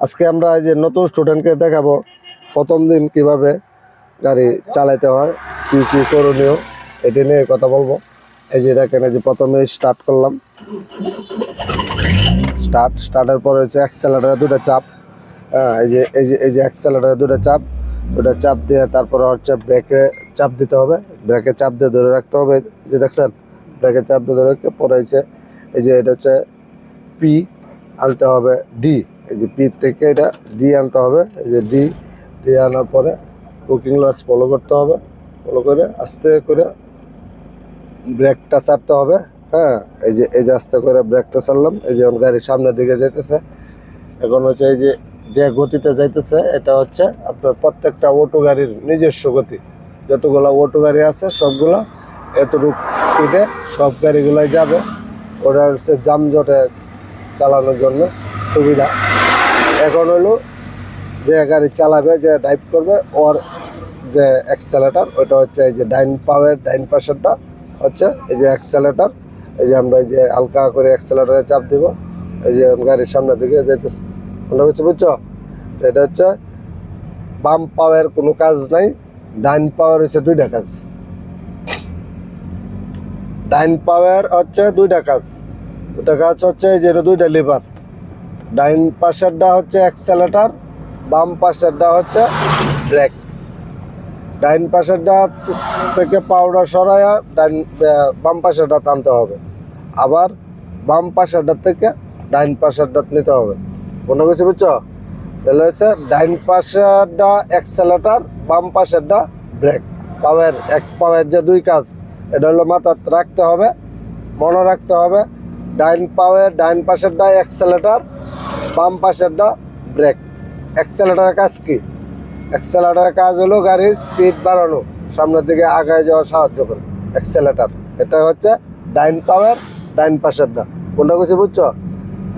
আজকে আমরা এই যে নতুন স্টুডেন্টকে দেখাবো, প্রথম দিন কীভাবে গাড়ি চালাতে হয়, কি কি করণীয়, এটি নিয়ে কথা বলব। এই যে দেখেন, এই যে প্রথমে স্টার্ট করলাম। স্টার্ট স্টার্টের পরে হচ্ছে অ্যাক্সেলারের দুটো চাপ। হ্যাঁ এই যে এই যে এই যে অ্যাক্সেলারের দুটো চাপ দুটো চাপ দিয়ে তারপরে হচ্ছে ব্রেকে চাপ দিতে হবে। ব্রেকে চাপ দিয়ে ধরে রাখতে হবে। যে দেখছেন ব্রেকে চাপ দিয়ে ধরে রাখতে পরে এই যে এটা হচ্ছে পি আনতে হবে ডি এই যে পি থেকে এটা ডি আনতে হবে, এই যে ডি ডি আনার পরে কুকিং লস ফলো করতে হবে ফলো করে আস্তে করে ব্রেকটা চাপতে হবে হ্যাঁ? এই যে এই যে আস্তে করে ব্রেকটা চাললাম এই যে এখন গাড়ি সামনের দিকে যাইতেছে। এখন হচ্ছে এই যে যে গতিতে যাইতেছে, এটা হচ্ছে আপনার প্রত্যেকটা অটো গাড়ির নিজস্ব গতি। যতগুলো অটো গাড়ি আছে, সবগুলো এতটুকু স্পিডে সব গাড়িগুলাই যাবে। ওটা হচ্ছে যানজটে চালানোর জন্য সুবিধা। এখন হলো যে গাড়ি চালাবে, যে ড্রাইভ করবে, ওর যে অ্যাক্সেলেটার ওটা হচ্ছে এই যে ডাইন পাওয়ার, ডাইন পাশেরটা হচ্ছে এই যে অ্যাক্সেলেটার এই যে আমরা এই যে হালকা করে অ্যাক্সেলেটারে চাপ দিব। এই যে গাড়ির সামনের দিকে যেতেছে। মনে হচ্ছে বুঝছ? এটা হচ্ছে বাম পাওয়ার কোনো কাজ নাই, ডাইন পাওয়ার হচ্ছে দুইটা কাজ। ডাইন পাওয়ার হচ্ছে দুইটা কাজ। দুটা কাজ হচ্ছে যে দুইটা লিভার ডাইন পাশেরটা হচ্ছে অ্যাক্সেলেটার, বাম পাশেরটা হচ্ছে ব্রেক। ডাইন পাশেরটা থেকে পাউডার সরাইয়া ডাইন বাম পাশেরটা টানতে হবে। আবার বাম পাশেরটা থেকে ডাইন পাশেরটা নিতে হবে। কোনো কিছু বুঝছ? তাহলে হচ্ছে ডাইন পাশেরটা অ্যাক্সেলেটার, বাম পাশেরটা ব্রেক। পাওয়ার, এক পাওয়ার যে দুই কাজ, এটা হলো মাথা রাখতে হবে, মনে রাখতে হবে ডাইন পাওয়ার, ডাইন পাশের পাশেরটা অ্যাক্সেলেটার বাম পাশেরটা ব্রেক অ্যাক্সেলেটারের কাজ কি? অ্যাক্সেলেটারের কাজ হলো গাড়ির স্পিড বাড়ানো, সামনের দিকে আগায় যাওয়া সাহায্য করে। অ্যাক্সেলেটার এটা হচ্ছে ডাইন পাওয়ার, ডাইন পাশেরটা কোনটা কিছু বুঝছ?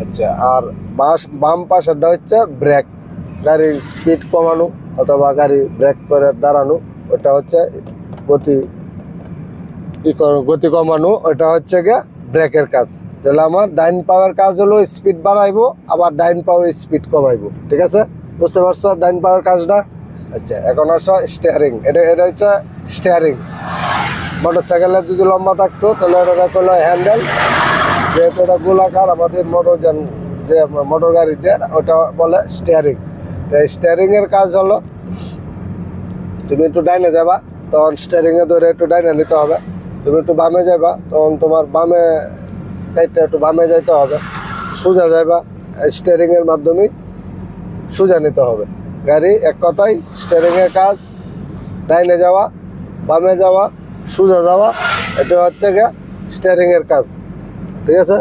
আচ্ছা আর বাস, বাম পাশেরটা হচ্ছে ব্রেক গাড়ির স্পিড কমানো অথবা গাড়ি ব্রেক করে দাঁড়ানো, ওটা হচ্ছে গতি গতি কমানো, ওটা হচ্ছে গিয়ে ব্রেকের কাজ। তাহলে আমার ডাইন পাওয়ার কাজ হলো স্পিড বাড়াইবো, আবার ডাইন পাওয়ার স্পিড কমাইবো। ঠিক আছে? বুঝতে পারছ ডাইন পাওয়ার কাজটা? আচ্ছা এখন আসো স্টিয়ারিং এটা এটা হচ্ছে স্টিয়ারিং মোটর সাইকেলের যদি লম্বা থাকতো, তাহলে এটা হলো হ্যান্ডেল যেহেতু এটা গোলাকার, আমাদের মোটর যান যে মোটর গাড়ি যে ওটা বলে স্টিয়ারিং তো স্টিয়ারিং এর কাজ হলো, তুমি একটু ডাইনে যাবা, তখন স্টিয়ারিং এ ধরে একটু ডাইনে নিতে হবে। তুমি একটু বামে যাইবা, তখন তোমার বামে লাইটটা একটু বামে যাইতে হবে। সোজা যাইবা স্টিয়ারিং এর মাধ্যমে সোজা নিতে হবে। গাড়ি এক কথায় স্টিয়ারিং এর কাজ, ডাইনে যাওয়া, বামে যাওয়া, সোজা যাওয়া, এটা হচ্ছে গিয়ে স্টিয়ারিং এর কাজ। ঠিক আছে?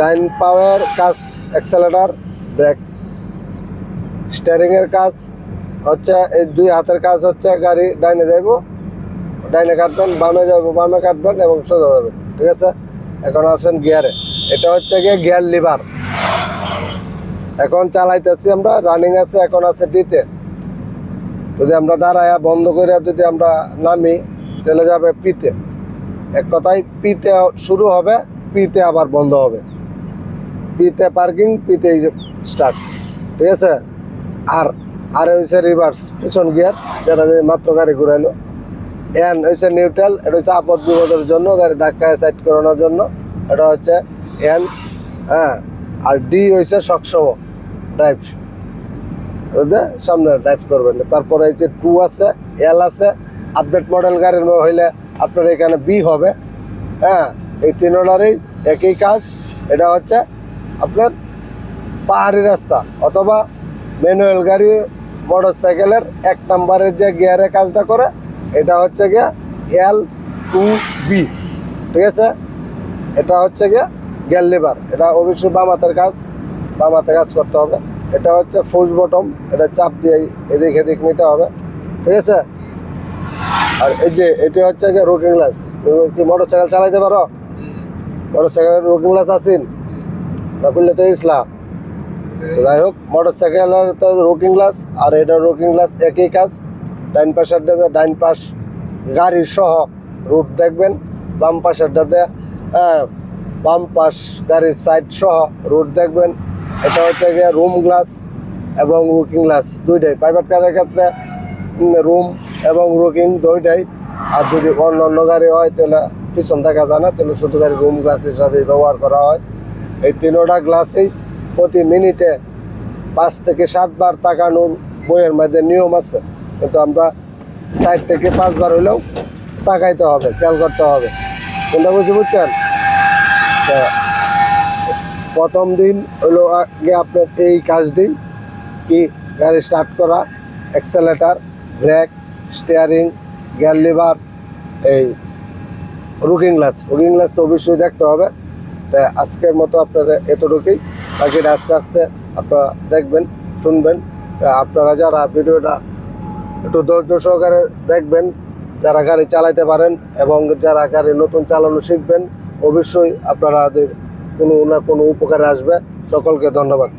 ডাইন পাওয়ার কাজ অ্যাক্সেলেটার ব্রেক স্টিয়ারিং এর কাজ হচ্ছে, এই দুই হাতের কাজ হচ্ছে, গাড়ি ডাইনে যাইব ডাইনে কাটবেন, বামে যাব, বামে কাটবেন এবং সোজা যাবেন ঠিক আছে? এখন আছেন গিয়ারে। এটা হচ্ছে গিয়ে গিয়ার লিভার। এখন চালাইতেছি আমরা, রানিং আছে, এখন আছে ডিতে। যদি আমরা দাঁড়ায়া বন্ধ করে যদি আমরা নামি, চলে যাবে পিতে। এক কথায়, পিতে শুরু হবে, পিতে আবার বন্ধ হবে। পিতে পার্কিং পিতে স্টার্ট, ঠিক আছে? আর আর হচ্ছে রিভার্স পিছন গিয়ার যেটা যে মাত্র গাড়ি ঘুরাইলো। এন হচ্ছে নিউট্রাল এটা হচ্ছে আপদ বিপদের জন্য গাড়ি ধাক্কায় সাইড করানোর জন্য এটা হচ্ছে এন হ্যাঁ আর ডি হচ্ছে সক্ষম ড্রাইভ সামনে ড্রাইভ করবেন। তারপরে হচ্ছে টু আছে এল আছে আপডেট মডেল গাড়ির হইলে আপনার এখানে বি হবে। হ্যাঁ এই তিনোটারই একই কাজ, এটা হচ্ছে আপনার পাহাড়ি রাস্তা, অথবা ম্যানুয়াল গাড়ি মোটর সাইকেলের এক নম্বরের যে গিয়ারের কাজটা করে এটা হচ্ছে গিয়া এল টু বি ঠিক আছে? এটা হচ্ছে গিয়া গিয়ার লেবার এটা অবশ্যই বাম হাতের কাজ, বাম হাতে কাজ করতে হবে। এটা হচ্ছে ফুস বটম এটা চাপ দিয়ে এদিক এদিক নিতে হবে, ঠিক আছে? আর এই যে, এটি হচ্ছে গিয়ে রুকিং গ্লাস তুমি কি মোটর সাইকেল চালাইতে পারো? মোটর সাইকেলের রুকিং গ্লাস আছেন? না করলে তো ইসলা। যাই হোক মোটর সাইকেলের তো রুকিং গ্লাস আর এটা রুকিং গ্লাস একই কাজ। ডাইন পাশেরটাতে ডাইন পাশ গাড়ির সহ রুট দেখবেন বাম পাশেরটাতে হ্যাঁ, বাম পাশ গাড়ির সাইড সহ রুট দেখবেন। এটা হচ্ছে গিয়ে রুম গ্লাস এবং রুকিং গ্লাস দুইটাই। প্রাইভেট কারের ক্ষেত্রে রুম এবং রুকিং দুইটাই। আর যদি অন্য অন্য গাড়ি হয় তাহলে পিছন দেখা যায় না তাহলে শুধু গাড়ি রুম গ্লাস হিসাবে ব্যবহার করা হয়। এই তিনোটা গ্লাসেই প্রতি মিনিটে পাঁচ থেকে সাতবার তাকানোর বইয়ের মধ্যে নিয়ম আছে। কিন্তু আমরা চার থেকে পাঁচবার হইলেও তাকাইতে হবে, খেয়াল করতে হবে। কোনটা বুঝি বুঝছেন? প্রথম দিন হলো আগে আপনার এই কাজ দিন কি গাড়ি স্টার্ট করা accelerator brake steering gear lever এই রুকিং গ্লাস রুকিং গ্লাস তো অবশ্যই দেখতে হবে। তা আজকের মতো আপনারা এতটুকুই। বাকিটা আস্তে আস্তে আপনারা দেখবেন, শুনবেন। আপনারা যারা ভিডিওটা একটু ধৈর্য সহকারে দেখবেন যারা গাড়ি চালাইতে পারেন এবং যারা গাড়ি নতুন চালানো শিখবেন, অবশ্যই আপনারা কোনো না কোনো উপকারে আসবে। সকলকে ধন্যবাদ।